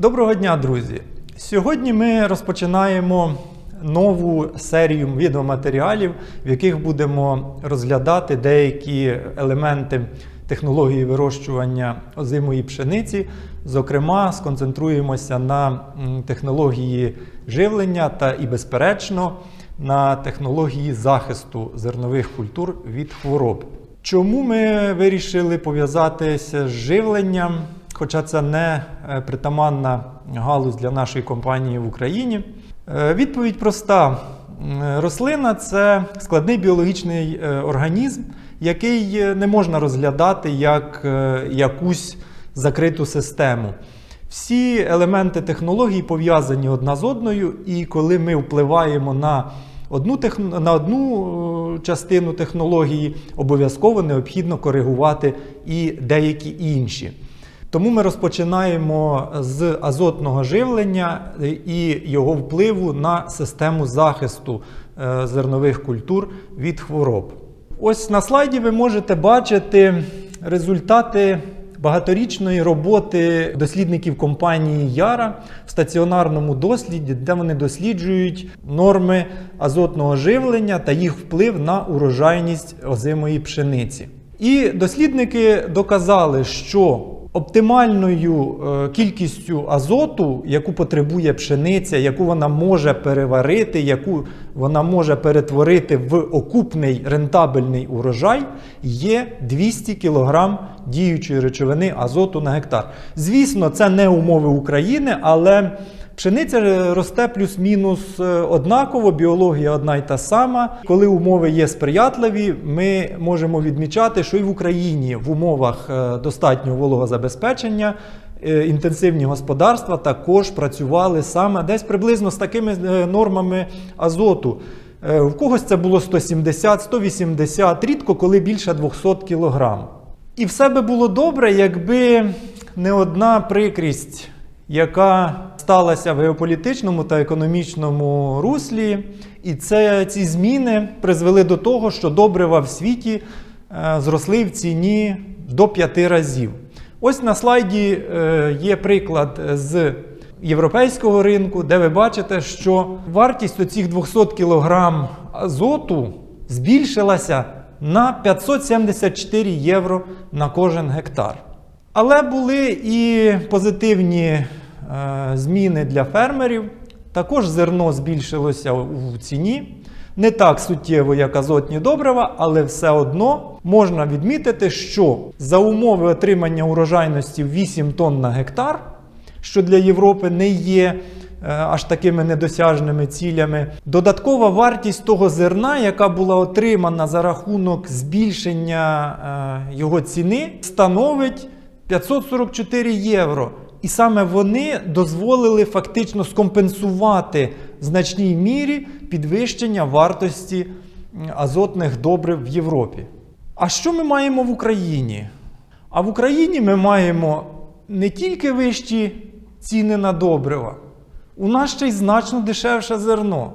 Доброго дня, друзі! Сьогодні ми розпочинаємо нову серію відеоматеріалів, в яких будемо розглядати деякі елементи технології вирощування озимої пшениці. Зокрема, сконцентруємося на технології живлення та і, безперечно, на технології захисту зернових культур від хвороб. Чому ми вирішили пов'язатися з живленням? Хоча це не е, притаманна галузь для нашої компанії в Україні. Е, Відповідь проста: рослина це складний біологічний е, організм, який не можна розглядати як якусь закриту систему. Всі елементи технології пов'язані одна з одною, і коли ми впливаємо на одну, техн... на одну частину технології, обов'язково необхідно коригувати і деякі інші. Тому ми розпочинаємо з азотного живлення і його впливу на систему захисту е, зернових культур від хвороб. Ось на слайді ви можете бачити результати багаторічної роботи дослідників компанії Яра в стаціонарному досліді, де вони досліджують норми азотного живлення та їх вплив на урожайність озимої пшениці. І дослідники доказали, що оптимальною е, кількістю азоту, яку потребує пшениця, яку вона може переварити, яку вона може перетворити в окупний рентабельний урожай, є 200 кг діючої речовини азоту на гектар. Звісно, це не умови України, але Пшениця росте плюс-мінус е, однаково, біологія одна й та сама. Коли умови є сприятливі, ми можемо відмічати, що і в Україні в умовах е, достатнього вологозабезпечення е, інтенсивні господарства також працювали саме десь приблизно з такими нормами азоту. В когось це було 170, 180, рідко коли більше 200 кг. І все би було добре, якби не одна прикрість, яка сталася в геополітичному та економічному руслі, і це ці зміни призвели до того, що добрива в світі е, зросли в ціні до 5 разів. Ось на слайді е, є приклад з європейського ринку, де ви бачите, що вартість оцих 200 кг азоту збільшилася на 574 євро на кожен гектар. Але були і позитивні е, зміни для фермерів. Також зерно збільшилося у ціні. Не так суттєво, як азотні добрива, але все одно можна відмітити, що за умови отримання урожайності 8 тонн на гектар, що для Європи не є е, аж такими недосяжними цілями. Додаткова вартість того зерна, яка була отримана за рахунок збільшення е, його ціни, становить 544 євро. І саме вони дозволили фактично скомпенсувати в значній мірі підвищення вартості азотних добрив в Європі. А що ми маємо в Україні? А в Україні ми маємо не тільки вищі ціни на добрива, у нас ще й значно дешевше зерно.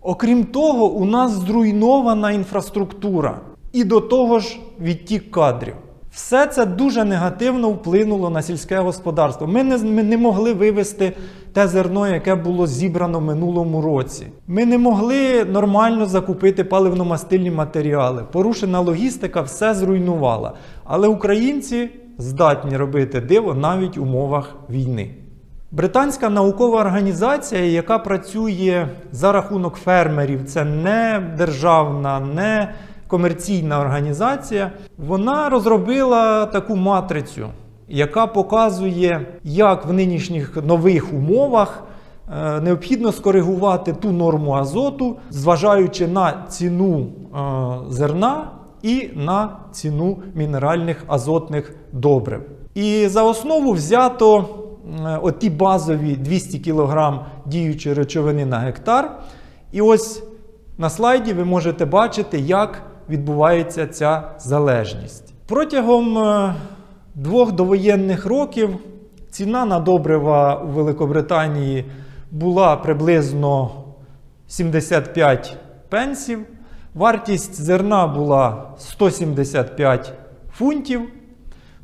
Окрім того, у нас зруйнована інфраструктура і до того ж відтік кадрів. Все це дуже негативно вплинуло на сільське господарство. Ми не, ми не могли вивести те зерно, яке було зібрано в минулому році. Ми не могли нормально закупити паливно-мастильні матеріали. Порушена логістика все зруйнувала. Але українці здатні робити диво навіть в умовах війни. Британська наукова організація, яка працює за рахунок фермерів, це не державна, не комерційна організація, вона розробила таку матрицю, яка показує, як в нинішніх нових умовах е, необхідно скоригувати ту норму азоту, зважаючи на ціну е, зерна і на ціну мінеральних азотних добрив. І за основу взято е, оті базові 200 кг діючої речовини на гектар. І ось на слайді ви можете бачити, як відбувається ця залежність. Протягом е, двох довоєнних років ціна на добрива у Великобританії була приблизно 75 пенсів. Вартість зерна була 175 фунтів.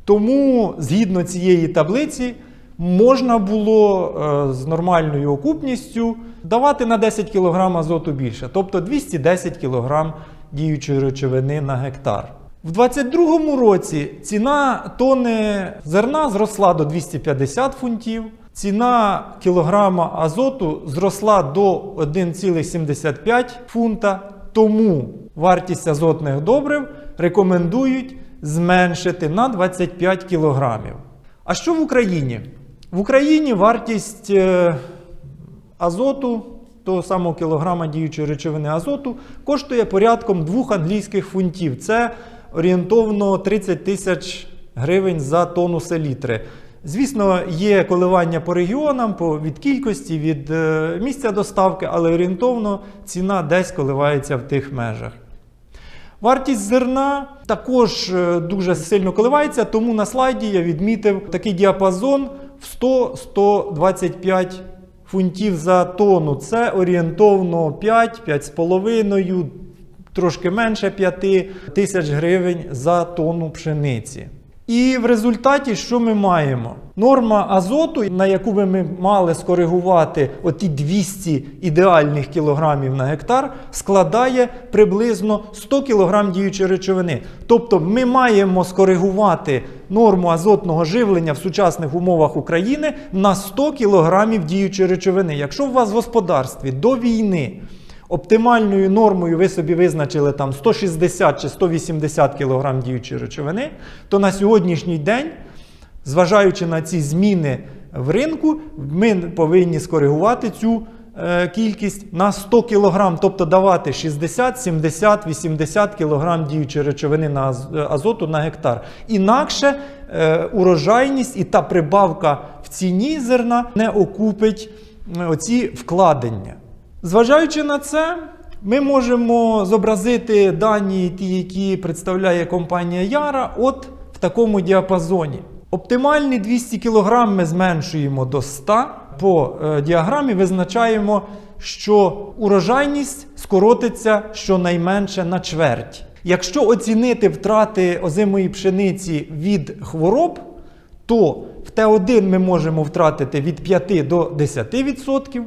Тому, згідно цієї таблиці, можна було е, з нормальною окупністю давати на 10 кг азоту більше, тобто 210 кг діючої речовини на гектар. В 2022 році ціна тони зерна зросла до 250 фунтів. Ціна кілограма азоту зросла до 1,75 фунта. Тому вартість азотних добрив рекомендують зменшити на 25 кілограмів. А що в Україні? В Україні вартість е, азоту, того самого кілограма діючої речовини азоту, коштує порядком 2 англійських фунтів. Це орієнтовно 30 тисяч гривень за тонну селітри. Звісно, є коливання по регіонам, по, від кількості, від е, місця доставки, але орієнтовно ціна десь коливається в тих межах. Вартість зерна також е, дуже сильно коливається, тому на слайді я відмітив такий діапазон в 100-125 фунтів за тонну. Це орієнтовно 5, 5,5, трошки менше 5 тисяч гривень за тонну пшениці. І в результаті, що ми маємо? Норма азоту, на яку би ми мали скоригувати оті 200 ідеальних кілограмів на гектар, складає приблизно 100 кілограм діючої речовини. Тобто ми маємо скоригувати норму азотного живлення в сучасних умовах України на 100 кілограмів діючої речовини. Якщо у вас в господарстві до війни Оптимальною нормою ви собі визначили там 160 чи 180 кг діючої речовини, то на сьогоднішній день, зважаючи на ці зміни в ринку, ми повинні скоригувати цю е, кількість на 100 кг, тобто давати 60, 70, 80 кг діючої речовини на е, азоту на гектар. Інакше е, урожайність і та прибавка в ціні зерна не окупить оці вкладення. Зважаючи на це, ми можемо зобразити дані, ті, які представляє компанія Яра, от в такому діапазоні. Оптимальні 200 кг ми зменшуємо до 100. По е, діаграмі визначаємо, що урожайність скоротиться щонайменше на чверть. Якщо оцінити втрати озимої пшениці від хвороб, то в Т1 ми можемо втратити від 5 до 10%.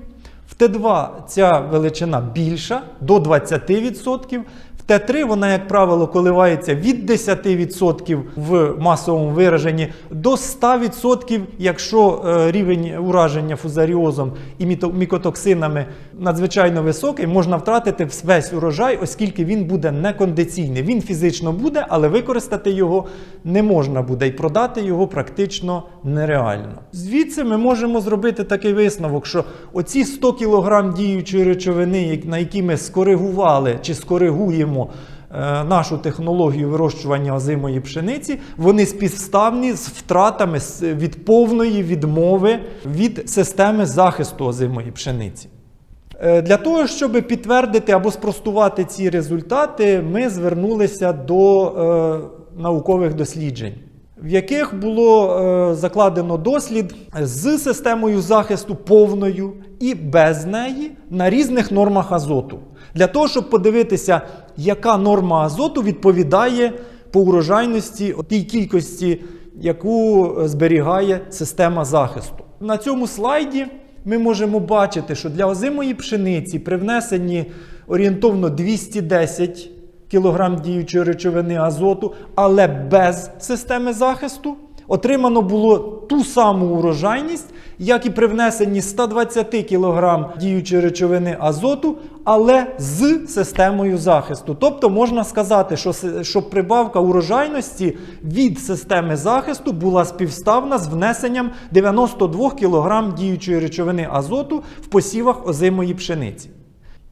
В Т2 ця величина більша до 20%. В Т3 вона, як правило, коливається від 10% в масовому вираженні до 100%, якщо е, рівень ураження фузаріозом і мікотоксинами надзвичайно високий, можна втратити весь урожай, оскільки він буде некондиційний. Він фізично буде, але використати його не можна буде і продати його практично нереально. Звідси ми можемо зробити такий висновок, що оці 100 кг діючої речовини, на які ми скоригували чи скоригуємо е, нашу технологію вирощування озимої пшениці, вони співставні з втратами від повної відмови від системи захисту озимої пшениці. Е, Для того, щоб підтвердити або спростувати ці результати, ми звернулися до е, наукових досліджень, в яких було е, закладено дослід з системою захисту повною і без неї на різних нормах азоту. Для того, щоб подивитися, яка норма азоту відповідає по урожайності тій кількості, яку зберігає система захисту. На цьому слайді ми можемо бачити, що для озимої пшениці при внесенні орієнтовно 210 кг діючої речовини азоту, але без системи захисту, отримано було ту саму урожайність, як і при внесенні 120 кг діючої речовини азоту, але з системою захисту. Тобто можна сказати, що, що прибавка урожайності від системи захисту була співставна з внесенням 92 кг діючої речовини азоту в посівах озимої пшениці.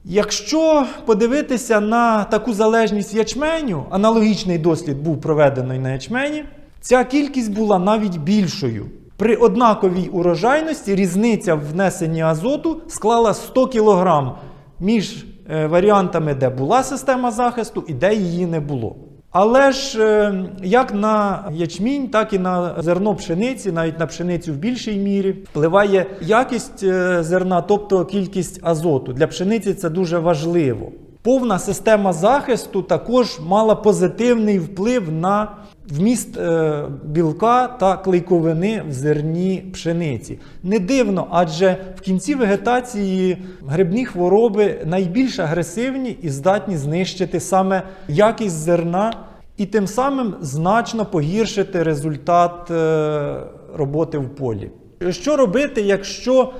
Якщо подивитися на таку залежність ячменю, аналогічний дослід був проведений на ячмені, ця кількість була навіть більшою. При однаковій урожайності різниця в внесенні азоту склала 100 кг між е, варіантами, де була система захисту і де її не було. Але ж е, як на ячмінь, так і на зерно пшениці, навіть на пшеницю в більшій мірі, впливає якість е, зерна, тобто кількість азоту. Для пшениці це дуже важливо. Повна система захисту також мала позитивний вплив на вміст е, білка та клейковини в зерні пшениці. Не дивно, адже в кінці вегетації грибні хвороби найбільш агресивні і здатні знищити саме якість зерна і тим самим значно погіршити результат е, роботи в полі. Що робити, якщо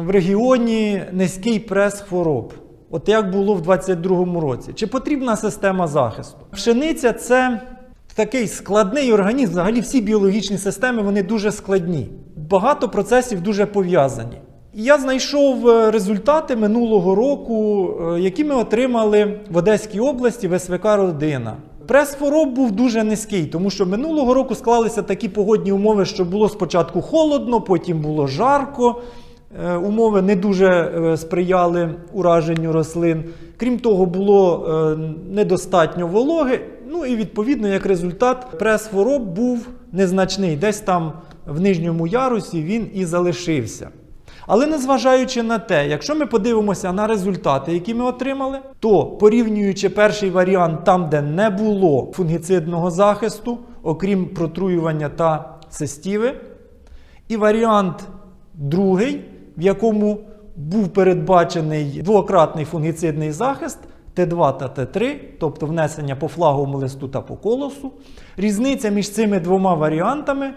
в регіоні низький прес хвороб? От як було в 2022 році? Чи потрібна система захисту? Пшениця це такий складний організм. Взагалі всі біологічні системи вони дуже складні. Багато процесів дуже пов'язані. І я знайшов е, результати минулого року, е, які ми отримали в Одеській області в СВК Родина. Прес хвороб був дуже низький, тому що минулого року склалися такі погодні умови, що було спочатку холодно, потім було жарко. Е, Умови не дуже е, сприяли ураженню рослин. Крім того, було е, недостатньо вологи. Ну і відповідно, як результат, прес хвороб був незначний. Десь там в нижньому ярусі він і залишився. Але незважаючи на те, якщо ми подивимося на результати, які ми отримали, то порівнюючи перший варіант там, де не було фунгіцидного захисту, окрім протруювання та цистіви, і варіант другий, в якому був передбачений двократний фунгіцидний захист Т2 та Т3, тобто внесення по флаговому листу та по колосу. Різниця між цими двома варіантами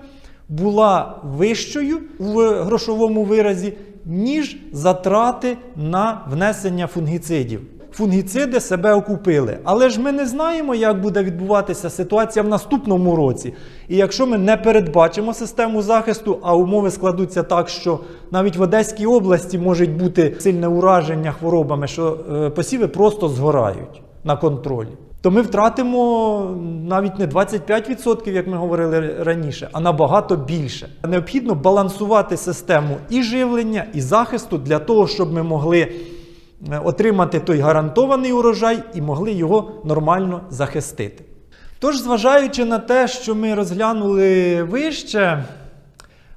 була вищою в грошовому виразі, ніж затрати на внесення фунгіцидів. Фунгіциди себе окупили. Але ж ми не знаємо, як буде відбуватися ситуація в наступному році. І якщо ми не передбачимо систему захисту, а умови складуться так, що навіть в Одеській області може бути сильне ураження хворобами, що е, посіви просто згорають на контролі. То ми втратимо навіть не 25%, як ми говорили раніше, а набагато більше. Необхідно балансувати систему і живлення, і захисту для того, щоб ми могли отримати той гарантований урожай і могли його нормально захистити. Тож, зважаючи на те, що ми розглянули вище,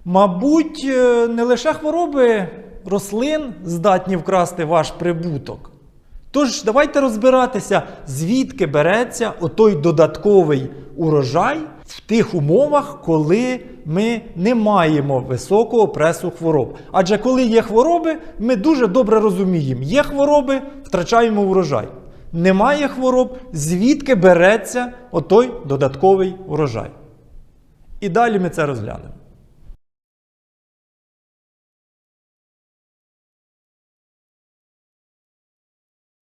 мабуть, е, не лише хвороби рослин здатні вкрасти ваш прибуток. Тож давайте розбиратися, звідки береться отой додатковий урожай в тих умовах, коли ми не маємо високого пресу хвороб. Адже коли є хвороби, ми дуже добре розуміємо, є хвороби, втрачаємо урожай. Немає хвороб, звідки береться отой додатковий урожай. І далі ми це розглянемо.